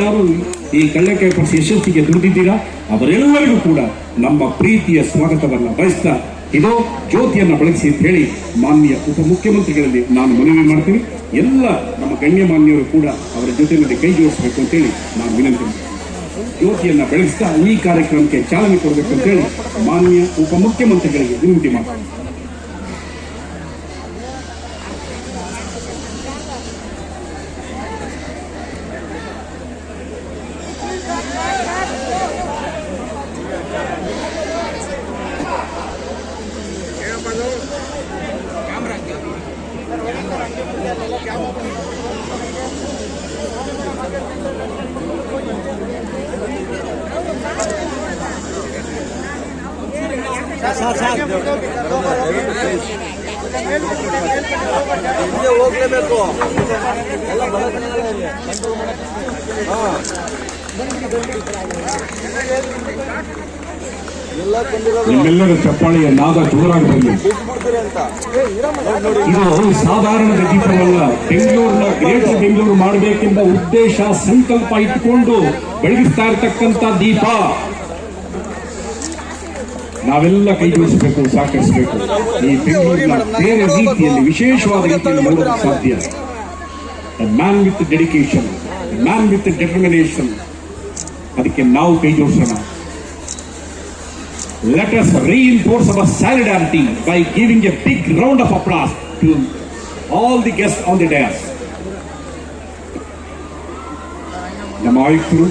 ಯಾರು ಈ ಕಳ್ಳಕಾಯಿ ಪಡಿಸಿ ಯಶಸ್ಸಿಗೆ ದುಡಿದಿದ್ದೀರಾ? ಅವರೆಲ್ಲರಿಗೂ ಕೂಡ ನಮ್ಮ ಪ್ರೀತಿಯ ಸ್ವಾಗತವನ್ನ ಬಯಸ್ತಾ ಇದು ಜ್ಯೋತಿಯನ್ನ ಬಳಸಿ ಅಂತ ಹೇಳಿ ಮಾನ್ಯ ಉಪಮುಖ್ಯಮಂತ್ರಿಗಳಲ್ಲಿ ನಾನು ಮನವಿ ಮಾಡ್ತೀನಿ. ಎಲ್ಲ ನಮ್ಮ ಗಣ್ಯ ಮಾನ್ಯರು ಕೂಡ ಅವರ ಜೊತೆಯಲ್ಲಿ ಕೈ ಜೋಡಿಸಬೇಕು ಅಂತೇಳಿ ನಾನು ವಿನಂತಿ ಜ್ಯೋತಿಯನ್ನ ಬೆಳೆಸ್ತಾ ಈ ಕಾರ್ಯಕ್ರಮಕ್ಕೆ ಚಾಲನೆ ಕೊಡಬೇಕು ಅಂತೇಳಿ ಮಾನ್ಯ ಉಪಮುಖ್ಯಮಂತ್ರಿಗಳಿಗೆ ವಿನಂತಿ ಮಾಡ್ತೀನಿ. ಹೋಗ್ಲೇಬೇಕು ಎಲ್ಲ ನಿಮ್ಮೆಲ್ಲರ ಚಪ್ಪಾಳೆಯ ನಾದ ಜೋರಾಗಿ ಇದು ಸಾಧಾರಣ ಗೀತವಲ್ಲ. ಬೆಂಗಳೂರಿನ ಗ್ರೇಟರ್ ಬೆಂಗಳೂರು ಮಾಡಬೇಕೆಂಬ ಉದ್ದೇಶ, ಸಂಕಲ್ಪ ಇಟ್ಟುಕೊಂಡು ಬೆಳಗಿಸ್ತಾ ಇರತಕ್ಕಂತ ದೀಪ. ನಾವೆಲ್ಲ ಕೈ ಜೋಡಿಸಬೇಕು ಸಹಕರಿಸಬೇಕು ಈ ಬೆಂಗಳೂರಿನ ಬೇರೆ ರೀತಿಯಲ್ಲಿ ವಿಶೇಷವಾದ ರೀತಿಯಲ್ಲಿ ನೋಡಲು ಸಾಧ್ಯ man with dedication man with determination ಅದಕ್ಕೆ ನಾವು ಕೈ ಜೋಡಿಸೋಣ Let us reinforce our solidarity by giving a big round of applause to all the guests on the dais. ನಮ್ಮ ಆಯುಕ್ತರು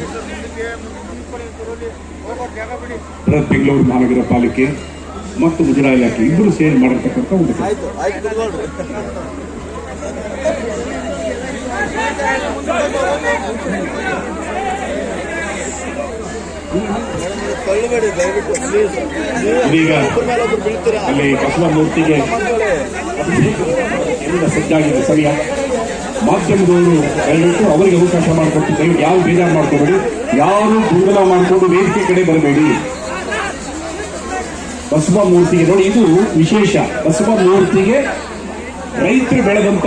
ಬೃಹತ್ ಬೆಂಗಳೂರು ಮಹಾನಗರ ಪಾಲಿಕೆ ಮತ್ತು ಮುಜರಾಯಿ ಇಲಾಖೆ ಇಬ್ಬರು ಸೇರಿ ಮಾಡಿರ್ತಕ್ಕಂಥ ಒಂದು ಇದೀಗ ಅಲ್ಲಿ ಬಸವ ಮೂರ್ತಿಗೆ ಸಜ್ಜಾಗಿದೆ ಸರಿಯಾ? ಮಾಧ್ಯಮದವರು ದಯವಿಟ್ಟು ಅವರಿಗೆ ಅವಕಾಶ ಮಾಡಿಕೊಟ್ಟಿದ್ದೇವೆ ಯಾವ ಬೇಜಾರು ಮಾಡ್ಕೋಬೇಡಿ. ಯಾರು ಗೊಂದಲ ಮಾಡಿಕೊಂಡು ವೇದಿಕೆ ಕಡೆ ಬರಬೇಡಿ. ಬಸವ ಮೂರ್ತಿಗೆ ನೋಡಿ, ಇದು ವಿಶೇಷ. ಬಸವ ಮೂರ್ತಿಗೆ ರೈತರು ಬೆಳೆದಂತ